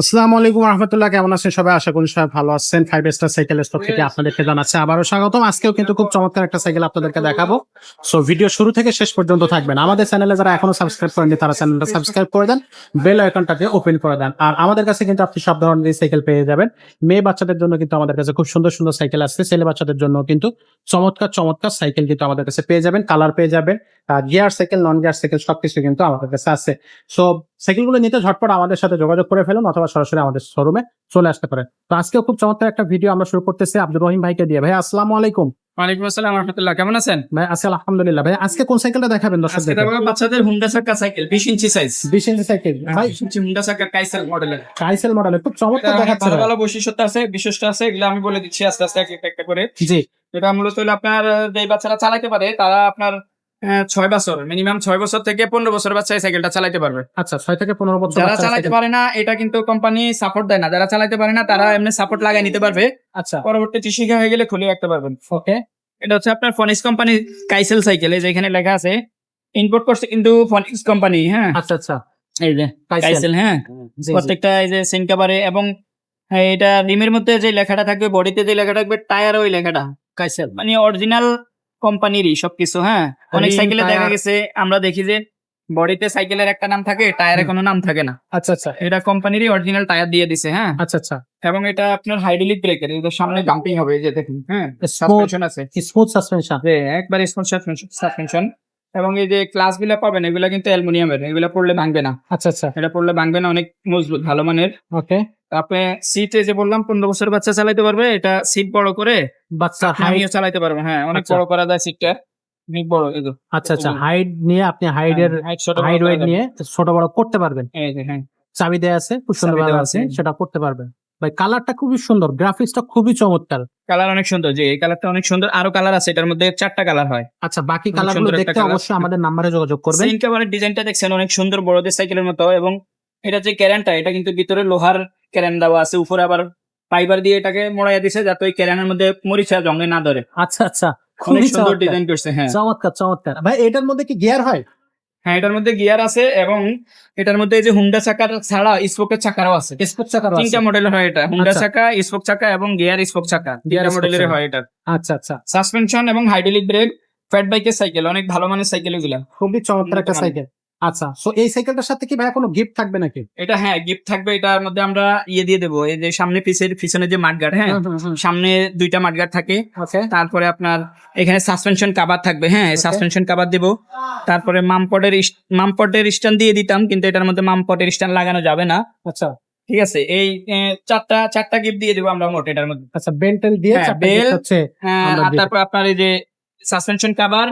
আসসালামু আলাইকুম রহমতুল্লাহ, কেমন আছেন সবাই? আশা করি সবাই ভালো আছেন। ফাইভ স্টার সাইকেল থেকে আপনাদেরকে জানাচ্ছে আবারও স্বাগতম। আজকেও কিন্তু খুব চমৎকার একটা সাইকেল আপনাদেরকে দেখাবো। সো ভিডিও শুরু থেকে শেষ পর্যন্ত থাকবেন। আমাদের চ্যানেলে যারা এখনও সাবস্ক্রাইব করেননি, তারা চ্যানেলটা সাবস্ক্রাইব করে দেন বেল আইকনটাকে ওপেন করে দেন। আর আমাদের কাছে কিন্তু আপনি সব ধরনের সাইকেল পেয়ে যাবেন। মেয়ে বাচ্চাদের জন্য কিন্তু আমাদের কাছে খুব সুন্দর সুন্দর সাইকেল আছে ছেলে বাচ্চাদের জন্য কিন্তু চমৎকার চমৎকার সাইকেল কিন্তু আমাদের কাছে পেয়ে যাবেন। কালার পেয়ে যাবেন। Gear cycle non gear cycle সবকিছু কিন্তু আমাদের কাছে আছে। সো সাইকেলগুলো নিতে ঝটপট আমাদের সাথে যোগাযোগ করে ফেলুন অথবা সরাসরি আমাদের শোরুমে চলে আসতে পারেন। তো আজকেও খুব চমৎকার একটা ভিডিও আমরা শুরু করতেছি। আব্দুর রহিম ভাইকে দিয়ে। ভাই আসসালামু আলাইকুম। ওয়ালাইকুম আসসালাম রহমতুল্লাহ। কেমন আছেন? ভাই আজকে আলহামদুলিল্লাহ। ভাই আজকে কোন সাইকেলটা দেখাবেন আজকে দর্শকদের দেখাবো বাচ্চাদের হুন্ডা চাকা সাইকেল বিশ ইঞ্চি সাইজ বিশ ইঞ্চি সাইকেল ভাই ইঞ্চি হুন্ডা চাকা কাইসেল মডেলের কাইসেল মডেলের খুব চমৎকার দেখাচ্ছে ভালো। ভালো বৈশিষ্ট্য আছে বিশিষ্ট আছে এগুলো আমি বলে দিচ্ছি আস্তে আস্তে এক একটা একটা করে। জি। এটা মূলত হলো আপনার যে বাচ্চারা চালাতে পারে তারা আপনার ছয় বছর। মিনিমাম ছয় বছর থেকে পনেরো বছর বাচ্চা এই সাইকেলটা চালাতে পারবে। আচ্ছা ছয় থেকে পনেরো বছর যারা সাইকেল- পারে না এটা কিন্তু কোম্পানি সাপোর্ট দেয় না। যারা চালাতে পারে না তারা এমনি সাপোর্ট লাগাই নিতে পারবে। আচ্ছা। পরবর্তী শিখা হয়ে গেলে খুলে রাখতে পারবেন। ওকে এটা হচ্ছে আপনার ফনিক্স কোম্পানি কাইসেল সাইকেল এই যে এখানে লেখা আছে। ইম্পোর্ট করছে কিন্তু ফনিক্স কোম্পানি হ্যাঁ। আচ্ছা আচ্ছা। এই যে কাইসেল হ্যাঁ। প্রত্যেকটা এই যে সিন কাভারে এবং হ্যাঁ, এটা রিমের মধ্যে যে লেখাটা থাকবে বডিতে যে লেখা থাকবে টায়ার ওই লেখাটা। কাইসেল মানে অরিজিনাল কোম্পানিরই সবকিছু হ্যাঁ? অনেক সাইকেলে দেখা গেছে আমরা দেখি যে বডিতে সাইকেলের একটা নাম থাকে টায়ারে কোনো নাম থাকে না। আচ্ছা আচ্ছা। এটা কোম্পানিরই অরিজিনাল টায়ার দিয়ে দিছে হ্যাঁ? আচ্ছা আচ্ছা। এবং এটা আপনার হাইড্রোলিক ব্রেকের এটা সামনে জাম্পিং হবে এই যে দেখুন হ্যাঁ? সাসপেনশন আছে। স্মুথ সাসপেনশন একবার স্মুথ সাসপেনশন এবং এই যে ক্লাসগুলা পাবেন এগুলা কিন্তু অ্যালুমিনিয়ামের এগুলা পড়লে ভাঙবে না। আচ্ছা আচ্ছা। এটা পড়লে ভাঙবে না অনেক মজবুত ভালো মানের। ওকে। আপনি সিটে যে বললাম পনেরো বছর বাচ্চা চালাইতে পারবে এটা সিট বড় করে বাচ্চা হাইট আমিও চালাতে পারবে হ্যাঁ অনেক আচ্ছা। বড় করা যায় সিটটা অনেক বড় যে। আচ্ছা আচ্ছা হাইট নিয়ে আপনি হাইটের হ্যাঁ, ছোট বড় হাইট ওয়েট নিয়ে ছোট বড় করতে পারবেন। হ্যাঁ। চাবি দেয়া আছে খুব সুন্দর আছে। সেটা করতে পারবেন। ভাই কালারটা খুবই সুন্দর গ্রাফিক্সটা খুবই চমৎকার। কালার অনেক সুন্দর যে এই কালারটা অনেক সুন্দর। আরও কালার আছে এটার মধ্যে চারটা কালার হয়। আচ্ছা বাকি কালারগুলো দেখতে অবশ্যই আমাদের নাম্বারে যোগাযোগ করবেন। সেন কাভারের ডিজাইনটা দেখছেন অনেক সুন্দর বড়দের সাইকেলের মতো এবং এটা যে ক্যারেনটা এটা কিন্তু ভিতরে লোহার ক্যারেন দেওয়া আছে উপরে আবার ফাইবার দিয়ে এটাকে মোড়াইয়া দিছে যাতে ওই ক্যারেনের মধ্যে মরিচা জঙ্গে না ধরে। আচ্ছা আচ্ছা খুবই সুন্দর ডিজাইন করছে হ্যাঁ। চমৎকার চমৎকার। ভাই এটার মধ্যে কি গিয়ার হয়? হ্যাঁ এটার মধ্যে গিয়ার আছে এবং এটার মধ্যে এই যে হুন্ডা চাকার ছাড়া স্পোকের চাকারও আছে। স্পোক চাকার তিনটা মডেলের হয় এটা। হুন্ডা আচ্ছা। চাকা স্পোক চাকা এবং গিয়ার স্পোক চাকা। গিয়ার মডেলের হয় এটা। আচ্ছা আচ্ছা। সাসপেনশন এবং হাইড্রোলিক ব্রেক ফ্যাট বাইকের সাইকেল অনেক ভালো মানের সাইকেল এগুলা। খুবই চমৎকার একটা সাইকেল আচ্ছা সো এই সাইকেলটার সাথে কি ভাইয়া কোনো গিফট থাকবে নাকি? এটা হ্যাঁ গিফট থাকবে এটার মধ্যে আমরা ইয়ে দিয়ে দেবো এই যে সামনে পিছের পিছনে যে মাঠগার্ড হ্যাঁ? সামনে দুইটা মাঠগার্ড থাকে। তারপরে আপনার এখানে সাসপেনশন কাবার থাকবে হ্যাঁ সাসপেনশন কাবার দেব। তারপরে মামপটের মামপটের স্ট্যান্ড দিয়ে দিতাম কিন্তু এটার মধ্যে মামপটের স্ট্যান্ড লাগানো যাবে না। আচ্ছা। ঠিক আছে এই চারটা চারটা গিফট দিয়ে দেবো আমরা মোট এটার মধ্যে। আচ্ছা বেল্টেল দিয়ে হ্যাঁ, চারটা belt, হচ্ছে হ্যাঁ, তারপর আপনার এই যে সাসপেনশন কাভার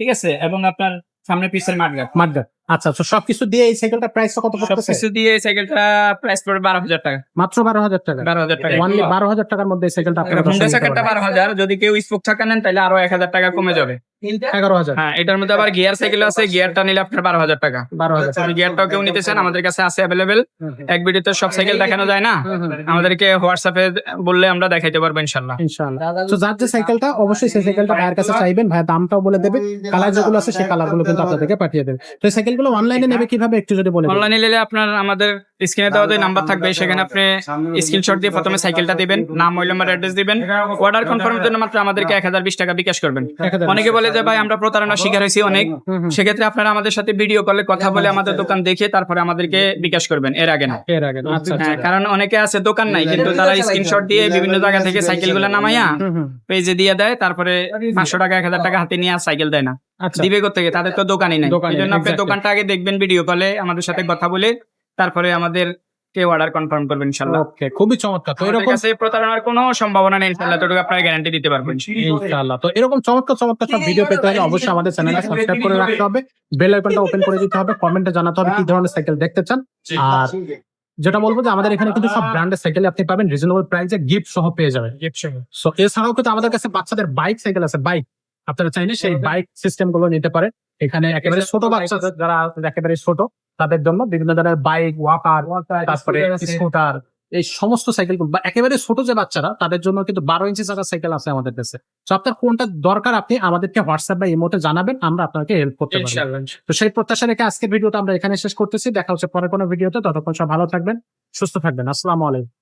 ঠিক আছে এবং আপনার সামনে পিছের মাঠগার্ড মাঠগার্ড আচ্ছা তো সবকিছু দিয়ে এই সাইকেলটা প্রাইসটা কত পড়তেছে? সবকিছু দিয়ে এই সাইকেলটা প্রাইস পড়বে বারো হাজার টাকা। মাত্র বারো হাজার টাকা? বারো হাজার টাকা। অনলি বারো হাজার টাকার মধ্যে এই সাইকেলটা আপনারা হুন্ডা। বারো হাজার। যদি কেউ স্পোক নেন তাহলে আরও এক হাজার টাকা কমে যাবে। এগারো হাজার। হ্যাঁ এটার মধ্যে আবার গিয়ার সাইকেল আছে। গিয়ারটা নিলে আপনার বারো হাজার টাকা। বারো হাজার। আপনি গিয়ারটাও কেউ নিতে চান আমাদের কাছে আছে অ্যাভেলেবেল এক ভিডিওতে সব সাইকেল দেখানো যায় না। আমাদেরকে হোয়াটসঅ্যাপে বললে আমরা দেখাইতে পারব ইনশাল্লাহ। ইনশাআল্লাহ তো যার যে সাইকেলটা অবশ্যই সেই সাইকেলটা ভাইয়ের কাছে চাইবেন। ভাই দামটাও বলে দেবে। কালার যেগুলো আছে সেই কালারগুলো কিন্তু আপনাদেরকে পাঠিয়ে দেবে। তো এই সাইকেলগুলো অনলাইনে নেবে কীভাবে? একটু যদি বলে দেন। অনলাইনে নিলে আপনার আমাদের স্ক্রিনে দেওয়া যে নাম্বার থাকবে সেখানে আপনি স্ক্রিনশট দিয়ে প্রথমে সাইকেলটা দিবেন নাম মোবাইল নাম্বার অ্যাড্রেস দিবেন। অর্ডার কনফার্মের জন্য মাত্র আমাদেরকে এক হাজার বিশ টাকা বিকাশ করবেন। অনেকে বলে যে ভাই আমরা প্রতারণার শিকার হয়েছি অনেক। হুম, হুম। সেক্ষেত্রে আপনারা আমাদের সাথে ভিডিও কলে কথা বলে আমাদের দোকান দেখে তারপরে আমাদেরকে বিকাশ করবেন এর আগে না। এর আগে আচ্ছা হ্যাঁ আচ্ছা। কারণ অনেকে আছে দোকান নাই কিন্তু তারা স্ক্রিনশট দিয়ে বিভিন্ন জায়গা থেকে সাইকেলগুলো নামাইয়া। পেজে দিয়ে দেয় তারপরে পাঁচশো টাকা এক হাজার টাকা হাতে নিয়ে আর সাইকেল দেয় না। দিবে থেকে তাদের তো দোকানই নাই। এই জন্য আপনি দোকানটা আগে দেখবেন ভিডিও কলে আমাদের সাথে কথা বলে তারপরে আমাদের কে অর্ডার কনফার্ম করবেন ইনশাল্লাহ ওকে খুবই চমৎকার। তো এরকম কাছে প্রতারণার কোনো সম্ভাবনা নেই ইনশাল্লাহ তোটুকু আপনার গ্যারান্টি দিতে পারবেন। ইনশাআল্লাহ। তো এরকম চমৎকার চমৎকার সব ভিডিও পেতে হলে অবশ্যই আমাদের চ্যানেলটা সাবস্ক্রাইব করে রাখতে হবে। বেল আইকনটা ওপেন করে দিতে হবে কমেন্টে জানাতে হবে কি ধরনের সাইকেল দেখতে চান। আর যেটা বলব যে আমাদের এখানে কিন্তু সব ব্র্যান্ডের সাইকেল আপনি পাবেন রিজনেবল প্রাইসে গিফট সহ পেয়ে যাবেন। গিফট সহ। সো এছাড়াও কিন্তু আমাদের কাছে বাচ্চাদের বাইক সাইকেল আছে বাইক আপনারা চাইলে সেই বাইক সিস্টেমগুলো নিতে পারেন। এখানে একেবারে ছোট বাচ্চাদের যারা একেবারে ছোট তাদের জন্য বিভিন্ন ধরনের বাইক ওয়াকার তারপরে স্কুটার এই সমস্ত সাইকেল বা একেবারে ছোট যে বাচ্চারা তাদের জন্য কিন্তু বারো ইঞ্চি চাকা সাইকেল আছে আমাদের কাছে। তো আপনার কোনটা দরকার আপনি আমাদেরকে হোয়াটসঅ্যাপ বা ইমোতে জানাবেন আমরা আপনাকে হেল্প করতে পারি তো সেই প্রত্যাশা রেখে আজকের ভিডিওটা আমরা এখানে শেষ করতেছি। দেখা হচ্ছে পরে কোনো ভিডিওতে ততক্ষণ সব ভালো থাকবেন সুস্থ থাকবেন। আসসালামু আলাইকুম।